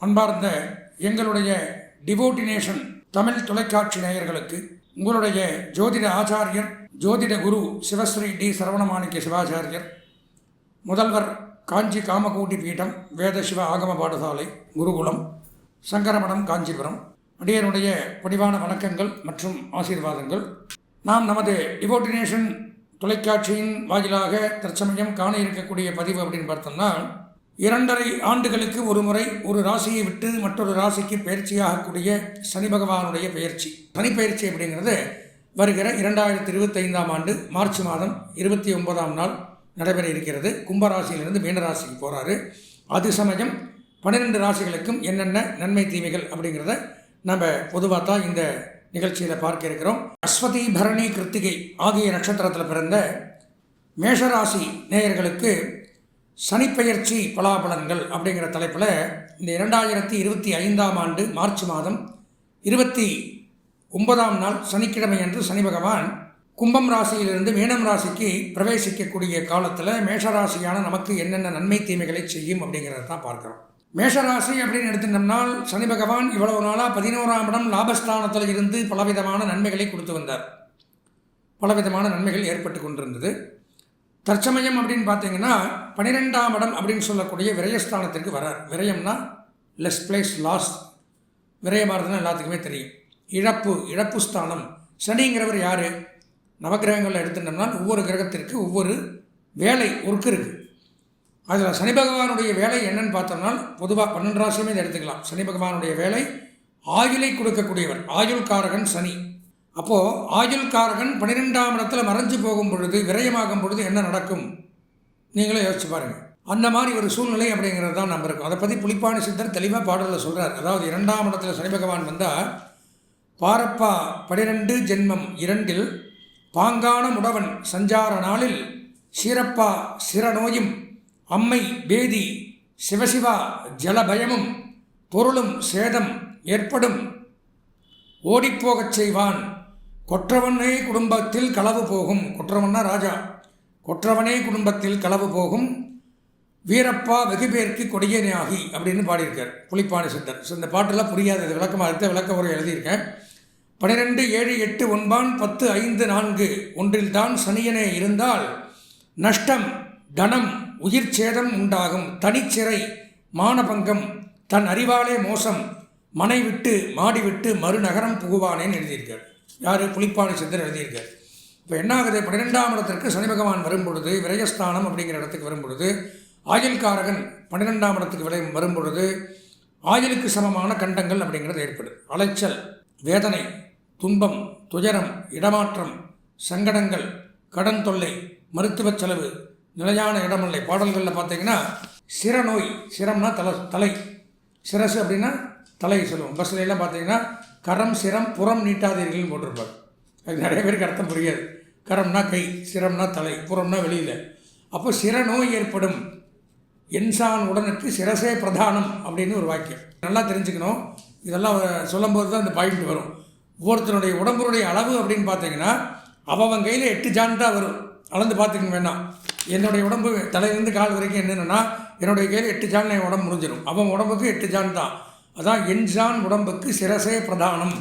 அன்பார்ந்த எங்களுடைய டிவோட்டினேஷன் தமிழ் தொலைக்காட்சி நேயர்களுக்கு உங்களுடைய ஜோதிட ஆச்சாரியர் ஜோதிட குரு சிவஸ்ரீ டி சரவணமாணிக்க சிவாச்சாரியர் முதல்வர் காஞ்சி காமகோட்டி பீடம் வேத சிவ ஆகம பாடசாலை குருகுலம் சங்கரமடம் காஞ்சிபுரம் அடியனுடைய பணிவான வணக்கங்கள் மற்றும் ஆசீர்வாதங்கள். நாம் நமது டிவோட்டினேஷன் தொலைக்காட்சியின் வாயிலாக தற்சமயம் காண இருக்கக்கூடிய பதிவு அப்படின்னு பார்த்தோம்னா இரண்டரை ஆண்டுகளுக்கு ஒரு முறை ஒரு ராசியை விட்டு மற்றொரு ராசிக்கு பயிற்சியாகக்கூடிய சனி பகவானுடைய பயிற்சி. சனிப்பயிற்சி அப்படிங்கிறது வருகிற இரண்டாயிரத்தி இருபத்தைந்தாம் ஆண்டு மார்ச் மாதம் இருபத்தி ஒன்பதாம் நாள் நடைபெற இருக்கிறது. கும்பராசியிலிருந்து மீனராசிக்கு போகிறாரு அது சமயம் பன்னிரெண்டு ராசிகளுக்கும் என்னென்ன நன்மை தீமைகள் அப்படிங்கிறத நம்ம பொதுவாக தான் இந்த நிகழ்ச்சியில் பார்க்க இருக்கிறோம். அஸ்வதி பரணி கிருத்திகை ஆகிய நட்சத்திரத்தில் பிறந்த மேஷராசி நேயர்களுக்கு சனிப்பெயர்ச்சி பலாபலன்கள் அப்படிங்கிற தலைப்பில் இந்த இரண்டாயிரத்தி இருபத்தி ஐந்தாம் ஆண்டு மார்ச் மாதம் இருபத்தி ஒன்பதாம் நாள் சனிக்கிழமை அன்று சனி பகவான் கும்பம் ராசியிலிருந்து மீனம் ராசிக்கு பிரவேசிக்கக்கூடிய காலத்தில் மேஷராசியான நமக்கு என்னென்ன நன்மை தீமைகளை செய்யும் அப்படிங்கிறத தான் பார்க்குறோம். மேஷராசி அப்படின்னு எடுத்துட்டோம்னால் சனி பகவான் இவ்வளவு நாளாக பதினோராம் இடம் லாபஸ்தானத்தில் இருந்து பலவிதமான நன்மைகளை கொடுத்து வந்தார். பலவிதமான நன்மைகள் ஏற்பட்டு கொண்டிருந்தது. தற்சமயம் அப்படின்னு பார்த்தீங்கன்னா பன்னிரெண்டாம் இடம் அப்படின்னு சொல்லக்கூடிய விரயஸ்தானத்திற்கு வரார். விரயம்னா லெஸ் பிளேஸ் லாஸ் விரயமானதுன்னு எல்லாத்துக்குமே தெரியும். இழப்பு இழப்பு ஸ்தானம். சனிங்கிறவர் யார்? நவகிரகங்களில் எடுத்துட்டோம்னா ஒவ்வொரு கிரகத்திற்கு ஒவ்வொரு வேலை ஒர்க்கு இருக்குது அதில் சனி பகவானுடைய வேலை என்னன்னு பார்த்தோம்னா பொதுவாக பன்னெண்டு ராசியுமே இதை எடுத்துக்கலாம். சனி பகவானுடைய வேலை ஆயுளை கொடுக்கக்கூடியவர். ஆயுள் காரகன் சனி. அப்போது ஆயுள் காரகன் பன்னிரெண்டாம் இடத்துல மறைஞ்சு போகும் பொழுது விரயமாகும் பொழுது என்ன நடக்கும்? நீங்களே யோசிச்சு பாருங்கள் அந்த மாதிரி ஒரு சூழ்நிலை அப்படிங்கிறது தான் நம்ம இருக்கும். அதை பற்றி புலிப்பாணி சித்தர் தெளிவாக பாடலில் சொல்கிறார் அதாவது இரண்டாம் இடத்துல சனி பகவான் வந்தால் பாரப்பா பனிரெண்டு ஜென்மம் இரண்டில் பாங்கான முடவன் சஞ்சார நாளில் சீரப்பா சிறநோயும் அம்மை பேதி சிவசிவா ஜலபயமும் பொருளும் சேதம் ஏற்படும் ஓடிப்போகச் செய்வான். கொற்றவனே குடும்பத்தில் களவு போகும். கொற்றவன்னா ராஜா. கொற்றவனே குடும்பத்தில் களவு போகும். வீரப்பா வெகு பேருக்கு கொடியனே ஆகி அப்படின்னு பாடியிருக்கார் புலிப்பாணி சித்தர் ஸோ இந்த பாட்டெல்லாம் புரியாது. விளக்கமாக அடுத்த விளக்க உரை எழுதியிருக்கேன். பன்னிரெண்டு ஏழு எட்டு ஒன்பான் பத்து ஐந்து நான்கு. ஒன்றில் தான் சனியனே இருந்தால் நஷ்டம் தனம் உயிர் சேதம் உண்டாகும். தனிச்சிறை மானபங்கம் தன் அறிவாலே மோசம் மனை விட்டு மாடி விட்டு மறுநகரம் புகுவானேன்னு எழுதியிருக்கார். யார்? புலிப்பாணி சித்தர் எழுதியிருக்கார். இப்போ என்ன ஆகுது பன்னிரெண்டாம் இடத்திற்கு சனி பகவான் வரும் பொழுது விரயஸ்தானம் அப்படிங்கிற இடத்துக்கு வரும்பொழுது ஆயுள்காரகன் பன்னிரெண்டாம் இடத்துக்கு விளை வரும்பொழுது ஆயுளுக்கு சமமான கண்டங்கள் அப்படிங்கிறது ஏற்படுது அலைச்சல் வேதனை துன்பம் துயரம் இடமாற்றம் சங்கடங்கள் கடன் தொல்லை மருத்துவ செலவு நிலையான இடமில்லை. பாடல்களில் பார்த்தீங்கன்னா சிரநோய் சிரம்னா தலை தலை. சிரசு அப்படின்னா தலை சொல்லுவோம். பஸ்ல எல்லாம் பார்த்தீங்கன்னா கரம் சிரம் புறம் நீட்டாதீர்கள்னு போட்டிருப்பார். அது நிறைய பேருக்கு அர்த்தம் புரியாது. கரம்னா கை சிரம்னா தலை புறம்னா வெளியில். அப்போ சிரநோய் ஏற்படும். என்சான் உடனுக்கு சிரசே பிரதானம் அப்படின்னு ஒரு வாக்கியம். நல்லா தெரிஞ்சுக்கணும். இதெல்லாம் சொல்லும்போது தான் இந்த பாயிண்ட் வரும். ஒவ்வொருத்தருடைய உடம்புடைய அளவு அப்படின்னு பார்த்தீங்கன்னா அவன் கையில் எட்டு ஜாண்டாக வரும். அளந்து பார்த்துக்க வேண்டாம் என்னுடைய உடம்பு தலையிலேருந்து கால் வரைக்கும் என்னென்னா என்னுடைய கையில் எட்டு ஜான் என் உடம்பு முடிஞ்சிடும் அவன் உடம்புக்கு எட்டு ஜான் தான். அதான் என்ஜான் உடம்புக்கு சிரசே பிரதானம்.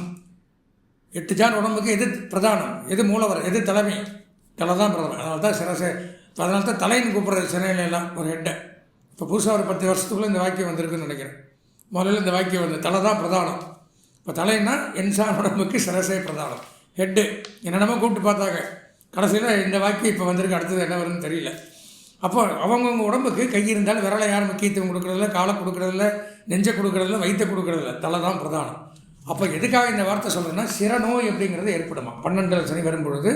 எட்டு ஜான் உடம்புக்கு எது பிரதானம்? எது மூலவர்? எது தலைமை? தலை தான் பிரதானம். அதனால தான் சிரசே. அதனால தான் தலைன்னு கூப்பிட்றது சிறையிலெல்லாம் எல்லாம் ஒரு ஹெட்டை. இப்போ புதுசாக ஒரு பத்து வருஷத்துக்குள்ளே இந்த வாக்கியம் வந்திருக்குன்னு நினைக்கிறேன். முதல்ல இந்த வாக்கியம் வந்து தலை தான் பிரதானம். இப்போ தலைன்னா என்சான் உடம்புக்கு சிரசே பிரதானம். ஹெட்டு. என்னென்னமோ கூப்பிட்டு பார்த்தாங்க. கடைசியில் இந்த வாக்கியம் இப்போ வந்திருக்கு. அடுத்தது என்ன வரும்னு தெரியல. அப்போ அவங்கவுங்க உடம்புக்கு கை இருந்தாலும் விரலை யாரும் முக்கியத்துவம் கொடுக்குறதில்ல காலை கொடுக்குறதில்ல நெஞ்சை கொடுக்குறதில்ல வயிற்றை கொடுக்குறதில்ல தலை தான் பிரதானம். அப்போ எதுக்காக இந்த வார்த்தை சொல்கிறேன்னா சிறநோய் அப்படிங்கிறது ஏற்படுமா? பன்னெண்டில் சனி வரும்பொழுது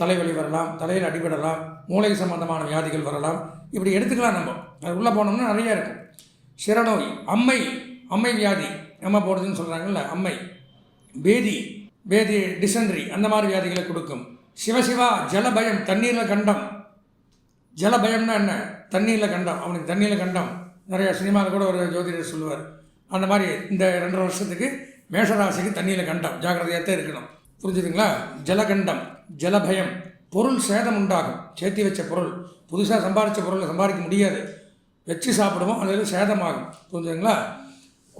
தலைவலி வரலாம் தலையில் அடிபடலாம் மூளை சம்பந்தமான வியாதிகள் வரலாம். இப்படி எடுத்துக்கலாம் நம்ம. அது உள்ளே போனோம்னா நிறையா இருக்கும். சிறநோய் அம்மை அம்மை வியாதி அம்மா போடுதுன்னு சொல்கிறாங்கல்ல அம்மை. பேதி பேதி டிசென்ட்ரி அந்த மாதிரி வியாதிகளை கொடுக்கும். சிவசிவா ஜலபயம் தண்ணீரில் கண்டம். ஜலபயம்னா என்ன? தண்ணியில் கண்டம். அவனுக்கு தண்ணியில் கண்டம். நிறைய சினிமாவில் கூட ஒரு ஜோதிடர் சொல்லுவார். அந்த மாதிரி இந்த ரெண்டரை வருஷத்துக்கு மேஷராசிக்கு தண்ணியில் கண்டம். ஜாக்கிரதையாக தான் இருக்கணும். புரிஞ்சுதுங்களா? ஜலகண்டம் ஜலபயம். பொருள் சேதம் உண்டாகும். சேர்த்தி வச்ச பொருள். புதுசாக சம்பாதிச்ச பொருளை சம்பாதிக்க முடியாது. வச்சு சாப்பிடுவோம் அதில் சேதமாகும். புரிஞ்சுதுங்களா?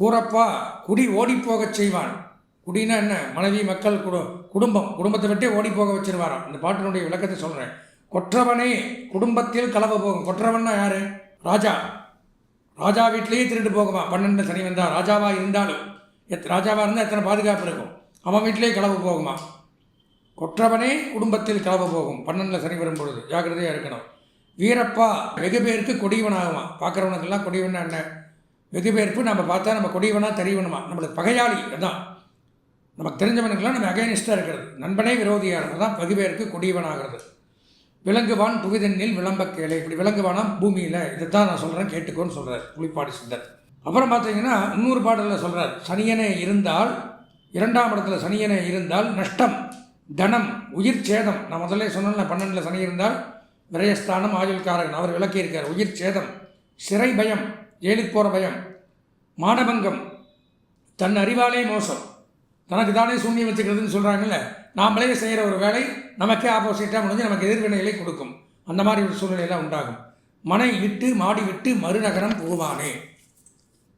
கூறப்பா குடி ஓடிப்போகச் செய்வான். குடினா என்ன? மனைவி மக்கள் குடும் குடும்பம். குடும்பத்தை விட்டே ஓடி போக வச்சிருவாராம். இந்த பாட்டினுடைய விளக்கத்தை சொல்கிறேன் கொற்றவனே குடும்பத்தில் கலவை போகும். கொற்றவன்னா யாரு? ராஜா. ராஜா வீட்லேயே திருட்டு போகுமா? பன்னெண்டு சனி வந்தால் ராஜாவாக இருந்தாலும். எத் ராஜாவாக இருந்தால் எத்தனை பாதுகாப்பு இருக்கும்? அவன் வீட்டிலேயே களவு போகுமா? கொற்றவனே குடும்பத்தில் கலவ போகும். பன்னெண்டில் சனி வரும் பொழுது. ஜாக்கிரதையாக இருக்கணும். வீரப்பா வெகு பேருக்கு கொடியவனாகுமா பார்க்குறவனுக்கெல்லாம் கொடியவனா என்ன? வெகு பேருக்கு நம்ம பார்த்தா நம்ம கொடியவனாக தெரியவனுமா நம்மளுக்கு பகையாளி அதான். நமக்கு தெரிஞ்சவனுக்கெல்லாம் நம்ம அகைனிஸ்டாக இருக்கிறது. நண்பனே விரோதியாக தான் வெகு பேருக்கு கொடியவனாகிறது விலங்குவான் புவிதண்ணில் விளம்ப கேளை. இப்படி விலங்குவானா? பூமியில். இதை தான் நான் சொல்கிறேன் கேட்டுக்கோன்னு சொல்கிறார் குளிப்பாடி சித்தர் அப்புறம் பார்த்தீங்கன்னா இன்னொரு பாடலில் சொல்கிறார் சனியனே இருந்தால் இரண்டாம் இடத்துல சனியனே இருந்தால் நஷ்டம் தனம் உயிர் சேதம். நான் முதல்ல சொன்னேன் பன்னெண்டில் சனி இருந்தால் விரயஸ்தானம் ஆயுள்காரகன். அவர் விளக்கியிருக்கார் உயிர் சேதம் சிறை பயம் ஜெயிலுக்கு போகிற பயம் மானபங்கம் தன் அறிவாலே மோசம். தனக்கு தானே சூன்யம் வச்சுக்கிறதுன்னு சொல்கிறாங்கல்ல நாமளே செய்கிற ஒரு வேலை நமக்கே ஆப்போசிட்டாக முடிஞ்சு நமக்கு எதிர்வினைகளை கொடுக்கும். அந்த மாதிரி ஒரு சூழ்நிலையெல்லாம் உண்டாகும். மனை விட்டு மாடி விட்டு மறுநகரம் போவானே.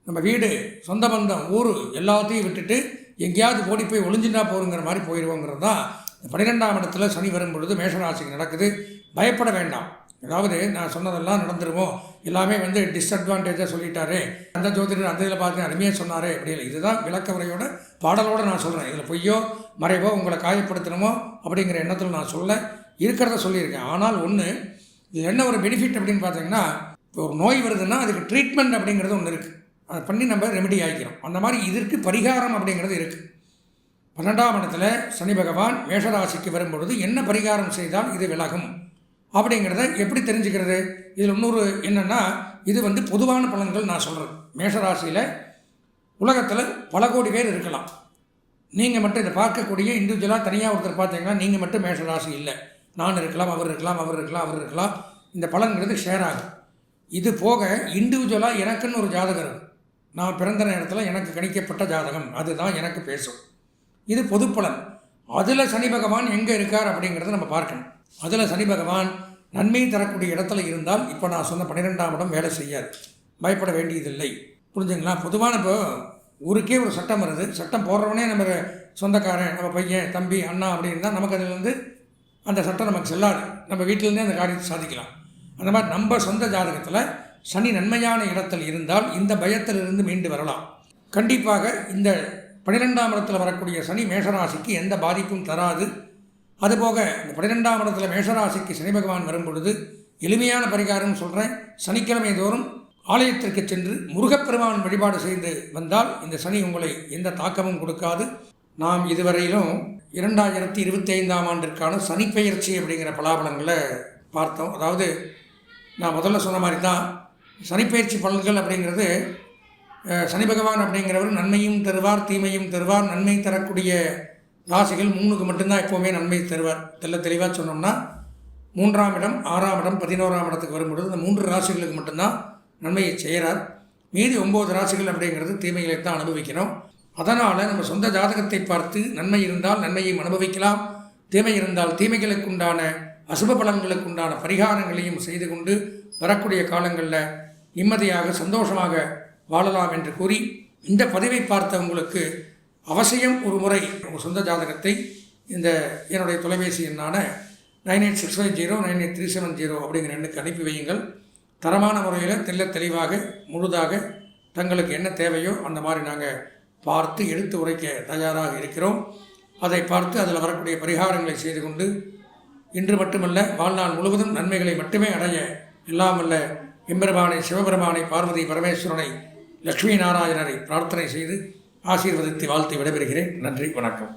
நம்ம வீடு சொந்த பந்தம் ஊர் எல்லாத்தையும் விட்டுட்டு எங்கேயாவது ஓடி போய் ஒளிஞ்சுட்டா போருங்கிற மாதிரி போயிடுவோங்கிறது தான் பன்னிரெண்டாம் இடத்துல சனி வரும் பொழுது மேஷராசிக்கு நடக்குது. பயப்பட வேண்டாம். அதாவது நான் சொன்னதெல்லாம் நடந்துருமோ? எல்லாமே வந்து டிஸ்அட்வான்டேஜாக சொல்லிட்டாரு. அந்த ஜோதிடர் அந்த இதில் பார்த்து அருமையாக சொன்னார் அப்படின்னு. இதுதான் விளக்க உரையோட பாடலோடு நான் சொல்கிறேன் இதில் பொய்யோ மறைவோ உங்களை காயப்படுத்தணுமோ அப்படிங்கிற எண்ணத்தில் நான் சொல்ல இருக்கிறத சொல்லியிருக்கேன். ஆனால் ஒன்று இது என்ன ஒரு பெனிஃபிட் அப்படின்னு பார்த்தீங்கன்னா இப்போ ஒரு நோய் வருதுன்னா அதுக்கு ட்ரீட்மெண்ட் அப்படிங்கிறது ஒன்று இருக்குது அதை பண்ணி நம்ம ரெமெடி ஆகிக்கிறோம் அந்த மாதிரி இதற்கு பரிகாரம் அப்படிங்கிறது இருக்குது பன்னெண்டாம் இடத்துல சனி பகவான் மேஷராசிக்கு வரும்பொழுது என்ன பரிகாரம் செய்தால் இது விலகும்? அப்படிங்கிறத எப்படி தெரிஞ்சுக்கிறது? இதில் இன்னொரு என்னென்னா இது வந்து பொதுவான பலன்கள் நான் சொல்கிறேன் மேஷராசியில் உலகத்தில் பல கோடி பேர் இருக்கலாம். நீங்கள் மட்டும் இதை பார்க்கக்கூடிய இண்டிவிஜுவலாக தனியாக ஒருத்தர் பார்த்தீங்கன்னா நீங்கள் மட்டும் மேஷராசி இல்லை. நான் இருக்கலாம் அவர் இருக்கலாம் அவர் இருக்கலாம் அவர் இருக்கலாம். இந்த பலன்கிறது ஷேர் ஆகும். இது போக இண்டிவிஜுவலாக எனக்குன்னு ஒரு ஜாதகம் நான் பிறந்த நேரத்தில் எனக்கு கணிக்கப்பட்ட ஜாதகம். அதுதான் எனக்கு பேசும். இது பொது பலன் அதில் சனி பகவான் எங்கே இருக்கார் அப்படிங்கிறத நம்ம பார்க்கணும். அதில் சனி பகவான் நன்மையை தரக்கூடிய இடத்துல இருந்தால் இப்போ நான் சொன்ன பன்னிரெண்டாம் இடம் வேலை செய்யாது. பயப்பட வேண்டியதில்லை. புரிஞ்சுங்களா? பொதுவான இப்போ ஊருக்கே ஒரு சட்டம் வருது. சட்டம் போடுறவனே நம்ம சொந்தக்காரன் நம்ம பையன் தம்பி அண்ணா அப்படின்னு தான் நமக்கு அதில் அந்த சட்டம் நமக்கு செல்லாது. நம்ம வீட்டிலேருந்தே அந்த காரியத்தை சாதிக்கலாம். அந்த மாதிரி நம்ம சொந்த ஜாதகத்தில் சனி நன்மையான இடத்தில் இருந்தால் இந்த பயத்திலிருந்து மீண்டு வரலாம். கண்டிப்பாக இந்த பன்னிரெண்டாம் இடத்தில் வரக்கூடிய சனி மேஷராசிக்கு எந்த பாதிப்பும் தராது. அதுபோக இந்த பன்னிரெண்டாம் இடத்துல மேஷராசிக்கு சனி பகவான் வரும் பொழுது எளிமையான பரிகாரம் சொல்கிறேன் சனிக்கிழமை தோறும் ஆலயத்திற்கு சென்று முருகப்பெருமான் வழிபாடு செய்து வந்தால் இந்த சனி உங்களை எந்த தாக்கமும் கொடுக்காது. நாம் இதுவரையிலும் இரண்டாயிரத்தி இருபத்தி ஐந்தாம் ஆண்டிற்கான சனிப்பெயர்ச்சி அப்படிங்கிற பலாபலங்களை பார்த்தோம். அதாவது நான் முதல்ல சொன்ன மாதிரி தான் சனிப்பெயர்ச்சி பலன்கள் அப்படிங்கிறது சனி பகவான் அப்படிங்கிறவர் நன்மையும் தருவார் தீமையும் தருவார் நன்மை தரக்கூடிய ராசிகள் மூணுக்கு மட்டும்தான் எப்போவுமே நன்மை தருவார். தெல்ல தெளிவாக சொன்னோம்னா மூன்றாம் இடம் ஆறாம் இடம் பதினோராம் இடத்துக்கு வரும்பொழுது இந்த மூன்று ராசிகளுக்கு மட்டும்தான் நன்மையை செய்கிறார். மீதி ஒம்பது ராசிகள் அப்படிங்கிறது தீமைகளை தான் அனுபவிக்கிறோம் அதனால் நம்ம சொந்த ஜாதகத்தை பார்த்து நன்மை இருந்தால் நன்மையும் அனுபவிக்கலாம். தீமை இருந்தால் தீமைகளுக்கு உண்டான அசுப பலன்களுக்குண்டான பரிகாரங்களையும் செய்து கொண்டு வரக்கூடிய காலங்களில் நிம்மதியாக சந்தோஷமாக வாழலாம் என்று கூறி இந்த பதிவை பார்த்த உங்களுக்கு அவசியம் ஒரு முறை உங்கள் சொந்த ஜாதகத்தை இந்த என்னுடைய தொலைபேசி எண்ணான nine eight six five zero nine eight three seven zero அப்படிங்கிற எண்ணுக்கு அனுப்பி வையுங்கள். தரமான முறையில் தெல்ல தெளிவாக முழுதாக தங்களுக்கு என்ன தேவையோ அந்த மாதிரி நாங்கள் பார்த்து எடுத்து உரைக்க தயாராக இருக்கிறோம். அதை பார்த்து அதில் வரக்கூடிய பரிகாரங்களை செய்து கொண்டு இன்று மட்டுமல்ல வாழ்நாள் முழுவதும் நன்மைகளை மட்டுமே அடைய இல்லாமல்ல எம்பெருமானை சிவபெருமானை பார்வதி பரமேஸ்வரனை லக்ஷ்மி நாராயணரை பிரார்த்தனை செய்து ஆசீர்வதித்து வாழ்த்து விடைபெறுகிறேன். நன்றி வணக்கம்.